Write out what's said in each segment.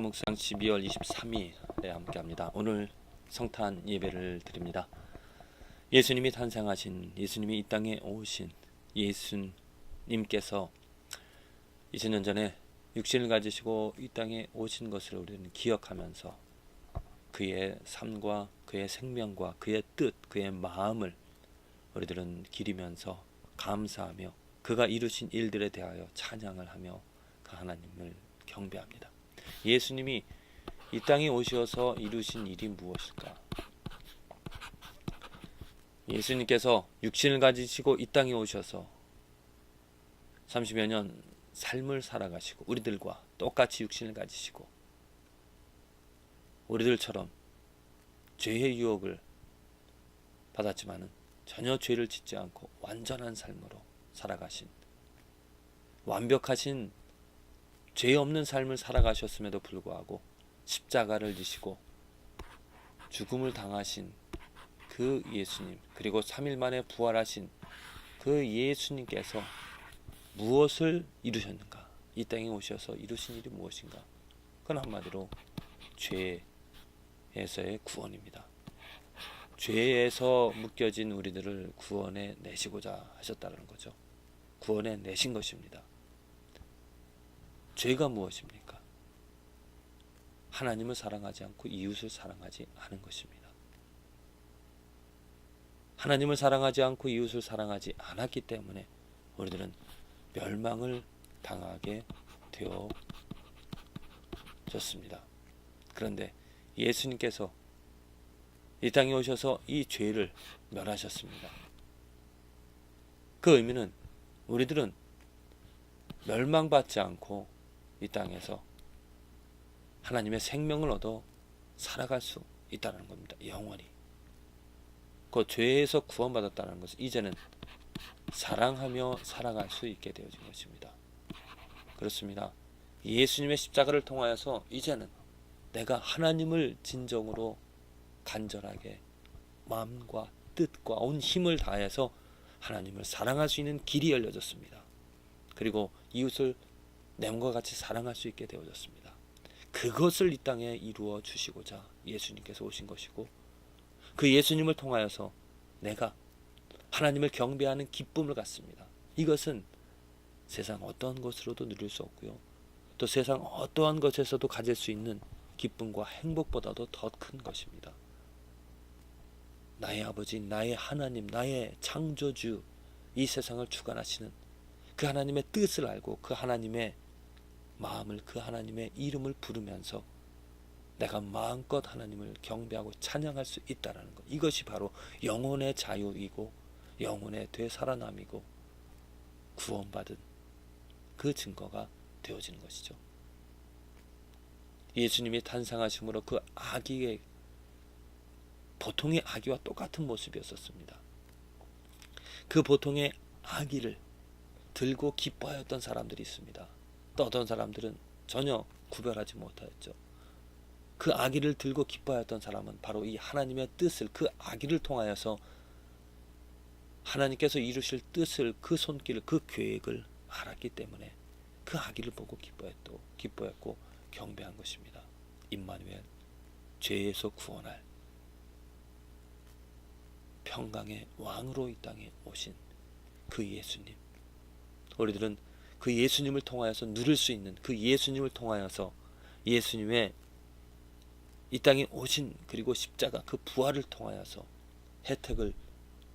묵상 12월 23일에 함께합니다. 오늘 성탄 예배를 드립니다. 예수님이 탄생하신 예수님이 이 땅에 오신 예수님께서 2000년 전에 육신을 가지시고 이 땅에 오신 것을 우리는 기억하면서 그의 삶과 그의 생명과 그의 뜻, 그의 마음을 우리들은 기리면서 감사하며 그가 이루신 일들에 대하여 찬양을 하며 그 하나님을 경배합니다. 예수님이 이 땅에 오셔서 이루신 일이 무엇일까? 예수님께서 육신을 가지시고 이 땅에 오셔서 30여 년 삶을 살아가시고 우리들과 똑같이 육신을 가지시고 우리들처럼 죄의 유혹을 받았지만은 전혀 죄를 짓지 않고 완전한 삶으로 살아가신 완벽하신 죄 없는 삶을 살아가셨음에도 불구하고 십자가를 지시고 죽음을 당하신 그 예수님 그리고 3일 만에 부활하신 그 예수님께서 무엇을 이루셨는가? 이 땅에 오셔서 이루신 일이 무엇인가? 그건 한마디로 죄에서의 구원입니다. 죄에서 묶여진 우리들을 구원해 내시고자 하셨다는 거죠. 구원해 내신 것입니다. 죄가 무엇입니까? 하나님을 사랑하지 않고 이웃을 사랑하지 않은 것입니다. 하나님을 사랑하지 않고 이웃을 사랑하지 않았기 때문에 우리들은 멸망을 당하게 되어졌습니다. 그런데 예수님께서 이 땅에 오셔서 이 죄를 멸하셨습니다. 그 의미는 우리들은 멸망받지 않고 이 땅에서 하나님의 생명을 얻어 살아갈 수 있다는 겁니다. 영원히. 그 죄에서 구원받았다는 것은 이제는 사랑하며 살아갈 수 있게 되어진 것입니다. 그렇습니다. 예수님의 십자가를 통하여서 이제는 내가 하나님을 진정으로 간절하게 마음과 뜻과 온 힘을 다해서 하나님을 사랑할 수 있는 길이 열려졌습니다. 그리고 이웃을 내과 같이 사랑할 수 있게 되어졌습니다. 그것을 이 땅에 이루어 주시고자 예수님께서 오신 것이고 그 예수님을 통하여서 내가 하나님을 경배하는 기쁨을 갖습니다. 이것은 세상 어떠한 것으로도 누릴 수 없고요. 또 세상 어떠한 것에서도 가질 수 있는 기쁨과 행복보다도 더 큰 것입니다. 나의 아버지, 나의 하나님, 나의 창조주, 이 세상을 주관하시는 그 하나님의 뜻을 알고 그 하나님의 마음을 그 하나님의 이름을 부르면서 내가 마음껏 하나님을 경배하고 찬양할 수 있다라는 것. 이것이 바로 영혼의 자유이고 영혼의 되살아남이고 구원받은 그 증거가 되어지는 것이죠. 예수님이 탄생하심으로 그 아기의 보통의 아기와 똑같은 모습이었었습니다. 그 보통의 아기를 들고 기뻐하였던 사람들이 있습니다. 또 어떤 사람들은 전혀 구별하지 못하였죠. 그 아기를 들고 기뻐하였던 사람은 바로 이 하나님의 뜻을 그 아기를 통하여서 하나님께서 이루실 뜻을 그 손길을 그 계획을 알았기 때문에 그 아기를 보고 기뻐했고 기뻐했고 경배한 것입니다. 임마누엘 죄에서 구원할 평강의 왕으로 이 땅에 오신 그 예수님. 우리들은 그 예수님을 통하여서 누릴 수 있는 그 예수님을 통하여서 예수님의 이 땅에 오신 그리고 십자가 그 부활을 통하여서 혜택을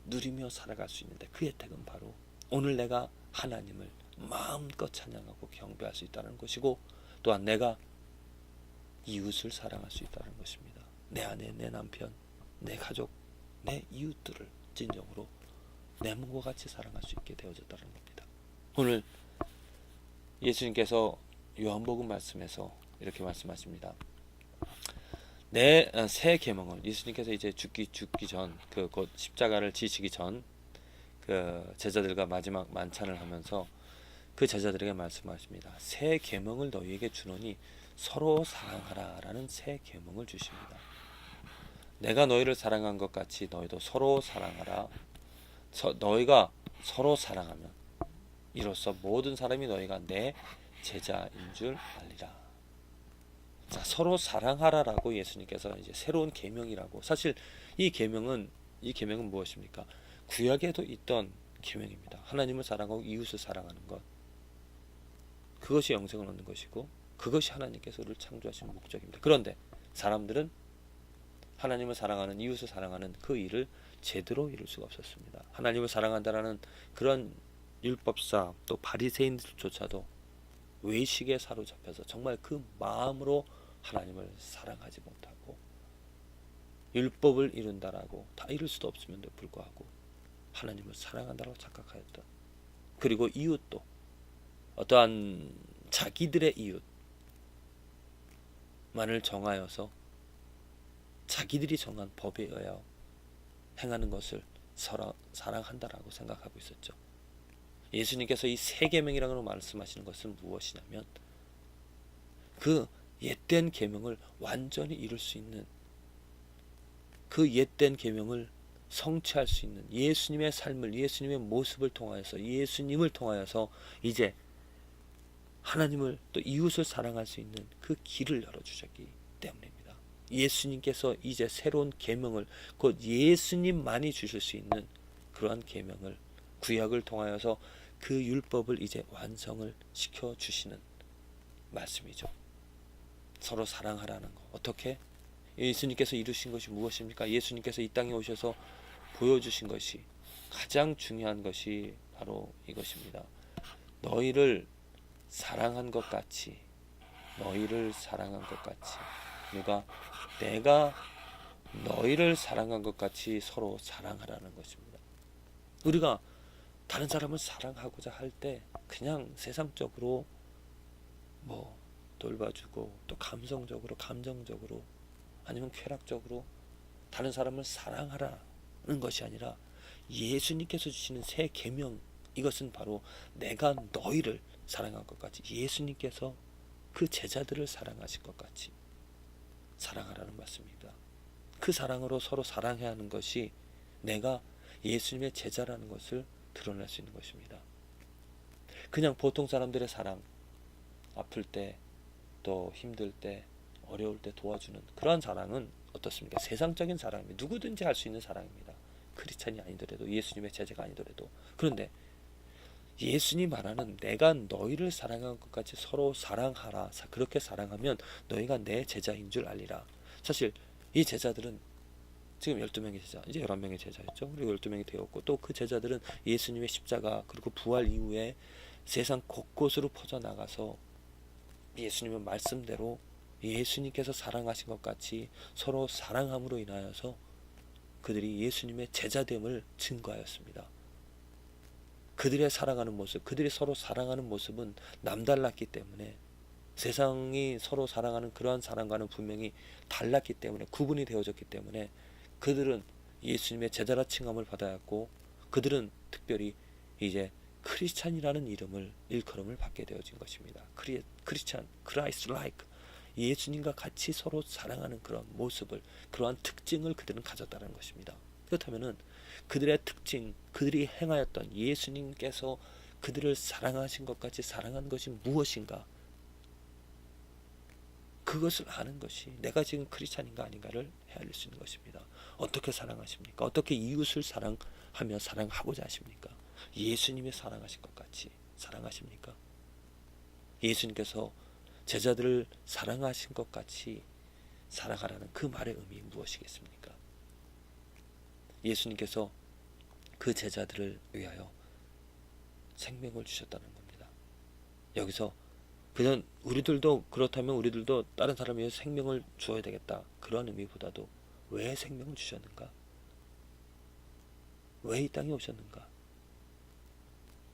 누리며 살아갈 수 있는데 그 혜택은 바로 오늘 내가 하나님을 마음껏 찬양하고 경배할 수 있다는 것이고 또한 내가 이웃을 사랑할 수 있다는 것입니다. 내 아내, 내 남편, 내 가족, 내 이웃들을 진정으로 내 몸과 같이 사랑할 수 있게 되어졌다는 겁니다. 오늘 예수님께서 요한복음 말씀에서 이렇게 말씀하십니다. 내새 계명을 예수님께서 이제 죽기 죽기 전그 곧 십자가를 지시기 전 그 제자들과 마지막 만찬을 하면서 그 제자들에게 말씀하십니다. 새 계명을 너희에게 주노니 서로 사랑하라라는 새 계명을 주십니다. 내가 너희를 사랑한 것 같이 너희도 서로 사랑하라. 서, 너희가 서로 사랑하면 이로써 모든 사람이 너희가 내 제자인 줄 알리라. 자, 서로 사랑하라라고 예수님께서 이제 새로운 계명이라고 사실 이 계명은 이 계명은 무엇입니까? 구약에도 있던 계명입니다. 하나님을 사랑하고 이웃을 사랑하는 것. 그것이 영생을 얻는 것이고 그것이 하나님께서 우리를 창조하신 목적입니다. 그런데 사람들은 하나님을 사랑하는 이웃을 사랑하는 그 일을 제대로 이룰 수가 없었습니다. 하나님을 사랑한다라는 그런 율법사 또 바리새인들조차도 외식에 사로잡혀서 정말 그 마음으로 하나님을 사랑하지 못하고 율법을 이룬다라고 다 이룰 수도 없음에도 불구하고 하나님을 사랑한다라고 착각하였던 그리고 이웃도 어떠한 자기들의 이웃만을 정하여서 자기들이 정한 법에 의하여 행하는 것을 사랑한다라고 생각하고 있었죠. 예수님께서 이 세 계명이라고 말씀하시는 것은 무엇이냐면 그 옛된 계명을 완전히 이룰 수 있는 그 옛된 계명을 성취할 수 있는 예수님의 삶을 예수님의 모습을 통하여서 예수님을 통하여서 이제 하나님을 또 이웃을 사랑할 수 있는 그 길을 열어 주셨기 때문입니다. 예수님께서 이제 새로운 계명을 곧 예수님만이 주실 수 있는 그러한 계명을 구약을 통하여서 그 율법을 이제 완성을 시켜 주시는 말씀이죠. 서로 사랑하라는 거. 어떻게? 예수님께서 이루신 것이 무엇입니까? 예수님께서 이 땅에 오셔서 보여주신 것이 가장 중요한 것이 바로 이것입니다. 너희를 사랑한 것 같이 너희를 사랑한 것 같이 누가 내가 너희를 사랑한 것 같이 서로 사랑하라는 것입니다. 우리가 다른 사람을 사랑하고자 할 때 그냥 세상적으로 뭐 돌봐주고 또 감성적으로 감정적으로 아니면 쾌락적으로 다른 사람을 사랑하라는 것이 아니라 예수님께서 주시는 새 계명 이것은 바로 내가 너희를 사랑한 것 같이 예수님께서 그 제자들을 사랑하신 것 같이 사랑하라는 말씀입니다. 그 사랑으로 서로 사랑해야 하는 것이 내가 예수님의 제자라는 것을 드러낼 수 있는 것입니다. 그냥 보통 사람들의 사랑, 아플 때, 또 힘들 때, 어려울 때 도와주는 그러한 사랑은 어떻습니까? 세상적인 사랑입니다. 누구든지 할 수 있는 사랑입니다. 크리스찬이 아니더라도 예수님의 제자가 아니더라도 그런데 예수님 말하는 내가 너희를 사랑한 것 같이 서로 사랑하라. 그렇게 사랑하면 너희가 내 제자인 줄 알리라. 사실 이 제자들은 지금 12명의 제자, 이제 11명의 제자였죠. 그리고 12명이 되었고 또 그 제자들은 예수님의 십자가 그리고 부활 이후에 세상 곳곳으로 퍼져나가서 예수님의 말씀대로 예수님께서 사랑하신 것 같이 서로 사랑함으로 인하여서 그들이 예수님의 제자됨을 증거하였습니다. 그들의 살아가는 모습, 그들이 서로 사랑하는 모습은 남달랐기 때문에 세상이 서로 사랑하는 그러한 사랑과는 분명히 달랐기 때문에 구분이 되어졌기 때문에 그들은 예수님의 제자라 칭함을 받아왔고 그들은 특별히 이제 크리스찬이라는 이름을 일컬음을 받게 되어진 것입니다. 크리, 크리스찬, 크라이스 라이크 예수님과 같이 서로 사랑하는 그런 모습을 그러한 특징을 그들은 가졌다는 것입니다. 그렇다면은 그들의 특징, 그들이 행하였던 예수님께서 그들을 사랑하신 것 같이 사랑한 것이 무엇인가? 그것을 아는 것이 내가 지금 크리스찬인가 아닌가를 헤아릴 수 있는 것입니다. 어떻게 사랑하십니까? 어떻게 이웃을 사랑하며 사랑하고자 하십니까? 예수님이 사랑하신 것 같이 사랑하십니까? 예수님께서 제자들을 사랑하신 것 같이 사랑하라는 그 말의 의미 무엇이겠습니까? 예수님께서 그 제자들을 위하여 생명을 주셨다는 겁니다. 여기서 그냥 우리들도 그렇다면 우리들도 다른 사람을 위해 생명을 주어야 되겠다. 그런 의미보다도 왜 생명을 주셨는가? 왜 이 땅에 오셨는가?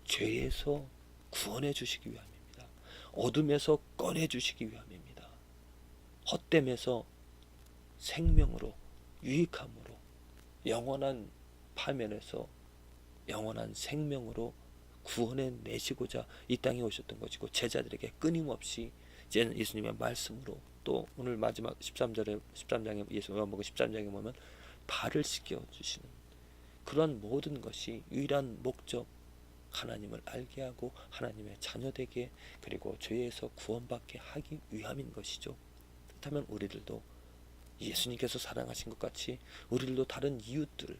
죄에서 구원해 주시기 위함입니다. 어둠에서 꺼내 주시기 위함입니다. 헛됨에서 생명으로 유익함으로 영원한 파멸에서 영원한 생명으로 구원해 내시고자 이 땅에 오셨던 것이고 제자들에게 끊임없이 이제는 예수님의 말씀으로 또 오늘 마지막 13절에 13장에 예수 요한복음 13장에 보면 발을 씻겨 주시는 그런 모든 것이 유일한 목적 하나님을 알게 하고 하나님의 자녀되게 그리고 죄에서 구원받게 하기 위함인 것이죠. 그렇다면 우리들도 예수님께서 사랑하신 것 같이 우리들도 다른 이웃들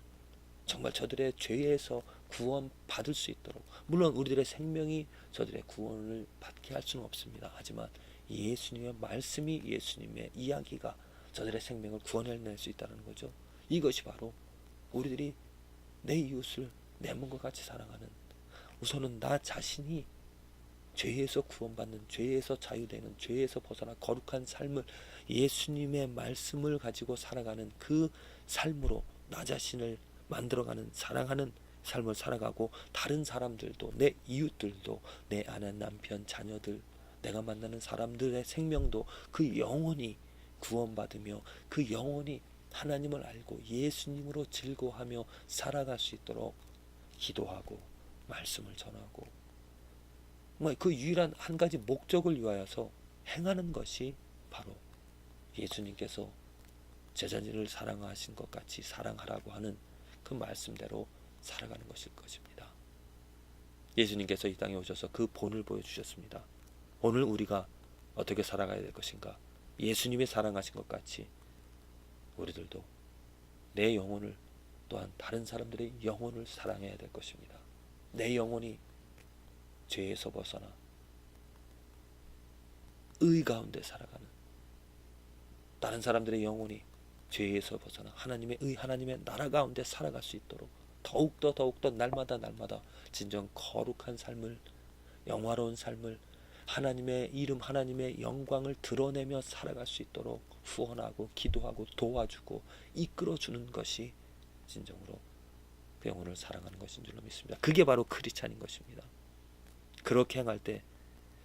정말 저들의 죄에서 구원 받을 수 있도록 물론 우리들의 생명이 저들의 구원을 받게 할 수는 없습니다. 하지만 예수님의 말씀이 예수님의 이야기가 저들의 생명을 구원해낼 수 있다는 거죠. 이것이 바로 우리들이 내 이웃을 내 몸과 같이 사랑하는 우선은 나 자신이 죄에서 구원받는 죄에서 자유되는 죄에서 벗어나 거룩한 삶을 예수님의 말씀을 가지고 살아가는 그 삶으로 나 자신을 만들어가는 사랑하는 삶을 살아가고 다른 사람들도 내 이웃들도 내 아내 남편 자녀들 내가 만나는 사람들의 생명도 그 영혼이 구원받으며 그 영혼이 하나님을 알고 예수님으로 즐거워하며 살아갈 수 있도록 기도하고 말씀을 전하고 그 유일한 한 가지 목적을 위하여서 행하는 것이 바로 예수님께서 제자들을 사랑하신 것 같이 사랑하라고 하는 그 말씀대로 살아가는 것일 것입니다. 예수님께서 이 땅에 오셔서 그 본을 보여주셨습니다. 오늘 우리가 어떻게 살아가야 될 것인가? 예수님이 사랑하신 것 같이 우리들도 내 영혼을 또한 다른 사람들의 영혼을 사랑해야 될 것입니다. 내 영혼이 죄에서 벗어나 의 가운데 살아가는 다른 사람들의 영혼이 죄에서 벗어나 하나님의 의 하나님의 나라 가운데 살아갈 수 있도록 더욱더 더욱더 날마다 날마다 진정 거룩한 삶을 영화로운 삶을 하나님의 이름 하나님의 영광을 드러내며 살아갈 수 있도록 후원하고 기도하고 도와주고 이끌어 주는 것이 진정으로 그 영혼을 사랑하는 것인 줄로 믿습니다. 그게 바로 크리스찬인 것입니다. 그렇게 행할 때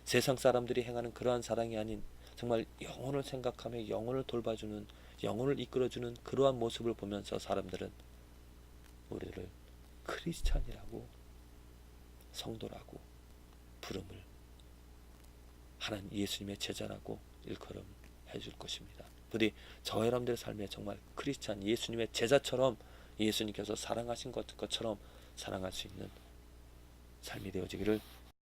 세상 사람들이 행하는 그러한 사랑이 아닌 정말 영혼을 생각하며 영혼을 돌봐주는 영혼을 이끌어주는 그러한 모습을 보면서 사람들은 크리스찬이라고 성도라고 부름을 하나님 예수님의 제자라고 일컬음 해줄 것입니다. 부디 저 여러분들의 삶에 정말 크리스찬 예수님의 제자처럼 예수님께서 사랑하신 것- 것처럼 사랑할 수 있는 삶이 되어지기를